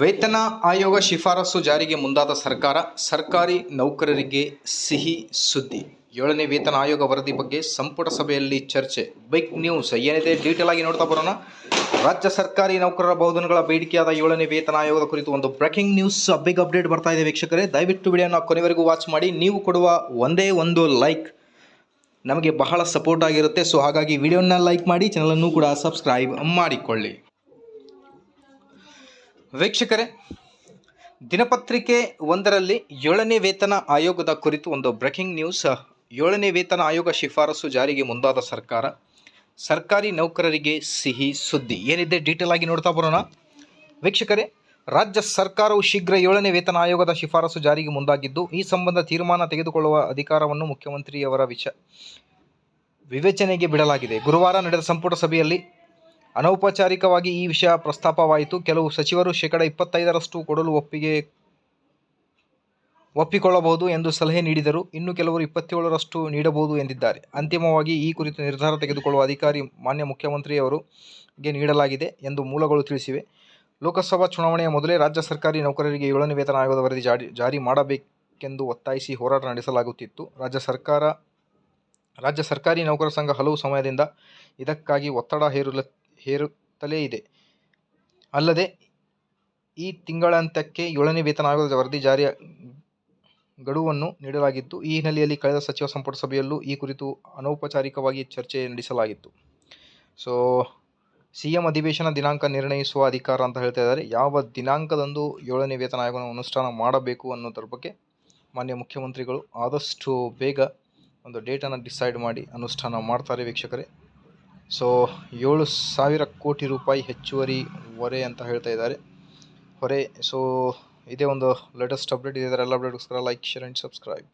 ವೇತನ ಆಯೋಗ ಶಿಫಾರಸು ಜಾರಿಗೆ ಮುಂದಾದ ಸರ್ಕಾರ, ಸರ್ಕಾರಿ ನೌಕರರಿಗೆ ಸಿಹಿ ಸುದ್ದಿ. ಏಳನೇ ವೇತನ ಆಯೋಗ ವರದಿ ಬಗ್ಗೆ ಸಂಪುಟ ಸಭೆಯಲ್ಲಿ ಚರ್ಚೆ. ಬೈಕ್ ನ್ಯೂಸ್ ಏನಿದೆ? ಡೀಟೇಲ್ ಆಗಿ ನೋಡ್ತಾ ಬರೋಣ. ರಾಜ್ಯ ಸರ್ಕಾರಿ ನೌಕರರ ಬಹುದಿನಗಳ ಬೇಡಿಕೆಯಾದ ಏಳನೇ ವೇತನ ಆಯೋಗದ ಕುರಿತು ಒಂದು ಬ್ರೇಕಿಂಗ್ ನ್ಯೂಸ್ ಬಿಗ್ ಅಪ್ಡೇಟ್ ಬರ್ತಾ ಇದೆ ವೀಕ್ಷಕರೇ. ದಯವಿಟ್ಟು ವಿಡಿಯೋನ ಕೊನೆವರೆಗೂ ವಾಚ್ ಮಾಡಿ. ನೀವು ಕೊಡುವ ಒಂದೇ ಒಂದು ಲೈಕ್ ನಮಗೆ ಬಹಳ ಸಪೋರ್ಟ್ ಆಗಿರುತ್ತೆ. ಸೊ ಹಾಗಾಗಿ ವಿಡಿಯೋನ ಲೈಕ್ ಮಾಡಿ ಚಾನಲನ್ನು ಕೂಡ ಸಬ್ಸ್ಕ್ರೈಬ್ ಮಾಡಿಕೊಳ್ಳಿ. ವೀಕ್ಷಕರೇ, ದಿನಪತ್ರಿಕೆ ಒಂದರಲ್ಲಿ ಏಳನೇ ವೇತನ ಆಯೋಗದ ಕುರಿತು ಒಂದು ಬ್ರೇಕಿಂಗ್ ನ್ಯೂಸ್. ಏಳನೇ ವೇತನ ಆಯೋಗ ಶಿಫಾರಸು ಜಾರಿಗೆ ಮುಂದಾದ ಸರ್ಕಾರ, ಸರ್ಕಾರಿ ನೌಕರರಿಗೆ ಸಿಹಿ ಸುದ್ದಿ. ಏನಿದೆ ಡೀಟೇಲ್ ಆಗಿ ನೋಡ್ತಾ ಬರೋಣ. ವೀಕ್ಷಕರೇ, ರಾಜ್ಯ ಸರ್ಕಾರವು ಶೀಘ್ರ ಏಳನೇ ವೇತನ ಆಯೋಗದ ಶಿಫಾರಸು ಜಾರಿಗೆ ಮುಂದಾಗಿದ್ದು, ಈ ಸಂಬಂಧ ತೀರ್ಮಾನ ತೆಗೆದುಕೊಳ್ಳುವ ಅಧಿಕಾರವನ್ನು ಮುಖ್ಯಮಂತ್ರಿಯವರ ವಿಚ, ವಿವೇಚನೆಗೆ ಬಿಡಲಾಗಿದೆ. ಗುರುವಾರ ನಡೆದ ಸಂಪುಟ ಸಭೆಯಲ್ಲಿ ಅನೌಪಚಾರಿಕವಾಗಿ ಈ ವಿಷಯ ಪ್ರಸ್ತಾಪವಾಯಿತು. ಕೆಲವು ಸಚಿವರು ಶೇಕಡ ಇಪ್ಪತ್ತೈದರಷ್ಟು ಕೊಡಲು ಒಪ್ಪಿಗೆ, ಒಪ್ಪಿಕೊಳ್ಳಬಹುದು ಎಂದು ಸಲಹೆ ನೀಡಿದರು. ಇನ್ನು ಕೆಲವರು ಇಪ್ಪತ್ತೇಳರಷ್ಟು ನೀಡಬಹುದು ಎಂದಿದ್ದಾರೆ. ಅಂತಿಮವಾಗಿ ಈ ಕುರಿತು ನಿರ್ಧಾರ ತೆಗೆದುಕೊಳ್ಳುವ ಅಧಿಕಾರಿ ಮಾನ್ಯ ಮುಖ್ಯಮಂತ್ರಿಯವರಿಗೆ ನೀಡಲಾಗಿದೆ ಎಂದು ಮೂಲಗಳು ತಿಳಿಸಿವೆ. ಲೋಕಸಭಾ ಚುನಾವಣೆಯ ಮೊದಲೇ ರಾಜ್ಯ ಸರ್ಕಾರಿ ನೌಕರರಿಗೆ ಏಳನೇ ವೇತನ ಆಯೋಗದ ವರದಿ ಜಾರಿ ಜಾರಿ ಮಾಡಬೇಕೆಂದು ಒತ್ತಾಯಿಸಿ ಹೋರಾಟ ನಡೆಸಲಾಗುತ್ತಿತ್ತು. ರಾಜ್ಯ ಸರ್ಕಾರ, ರಾಜ್ಯ ಸರ್ಕಾರಿ ನೌಕರ ಸಂಘ ಹಲವು ಸಮಯದಿಂದ ಇದಕ್ಕಾಗಿ ಒತ್ತಡ ಹೇರುಲ ಹೇರುತ್ತಲೇ ಇದೆ. ಅಲ್ಲದೆ, ಈ ತಿಂಗಳಾಂತ್ಯಕ್ಕೆ ಏಳನೇ ವೇತನ ಆಯೋಗದ ವರದಿ ಜಾರಿಯ ಗಡುವನ್ನು ನೀಡಲಾಗಿತ್ತು. ಈ ಹಿನ್ನೆಲೆಯಲ್ಲಿ ಕಳೆದ ಸಚಿವ ಸಂಪುಟ ಸಭೆಯಲ್ಲೂ ಈ ಕುರಿತು ಅನೌಪಚಾರಿಕವಾಗಿ ಚರ್ಚೆ ನಡೆಸಲಾಗಿತ್ತು. ಸೊ ಸಿ ಎಂ ಅಧಿವೇಶನ ದಿನಾಂಕ ನಿರ್ಣಯಿಸುವ ಅಧಿಕಾರ ಅಂತ ಹೇಳ್ತಾ ಇದ್ದಾರೆ. ಯಾವ ದಿನಾಂಕದಂದು ಏಳನೇ ವೇತನ ಆಯೋಗವನ್ನು ಅನುಷ್ಠಾನ ಮಾಡಬೇಕು ಅನ್ನೋದ್ರ ಬಗ್ಗೆ ಮಾನ್ಯ ಮುಖ್ಯಮಂತ್ರಿಗಳು ಆದಷ್ಟು ಬೇಗ ಒಂದು ಡೇಟನ್ನು ಡಿಸೈಡ್ ಮಾಡಿ ಅನುಷ್ಠಾನ ಮಾಡ್ತಾರೆ ವೀಕ್ಷಕರೇ. ಸೊ ಏಳು ಸಾವಿರ ಕೋಟಿ ರೂಪಾಯಿ ಹೆಚ್ಚುವರಿ ಹೊರೆ ಅಂತ ಹೇಳ್ತಾ ಇದ್ದಾರೆ. ಹೊರೆ ಸೊ ಇದೇ ಒಂದು ಲೇಟೆಸ್ಟ್ ಅಪ್ಡೇಟ್ ಇದೆ. ಎಲ್ಲ ಲೈಕ್ ಶೇರ್ ಆ್ಯಂಡ್ ಸಬ್ಸ್ಕ್ರೈಬ್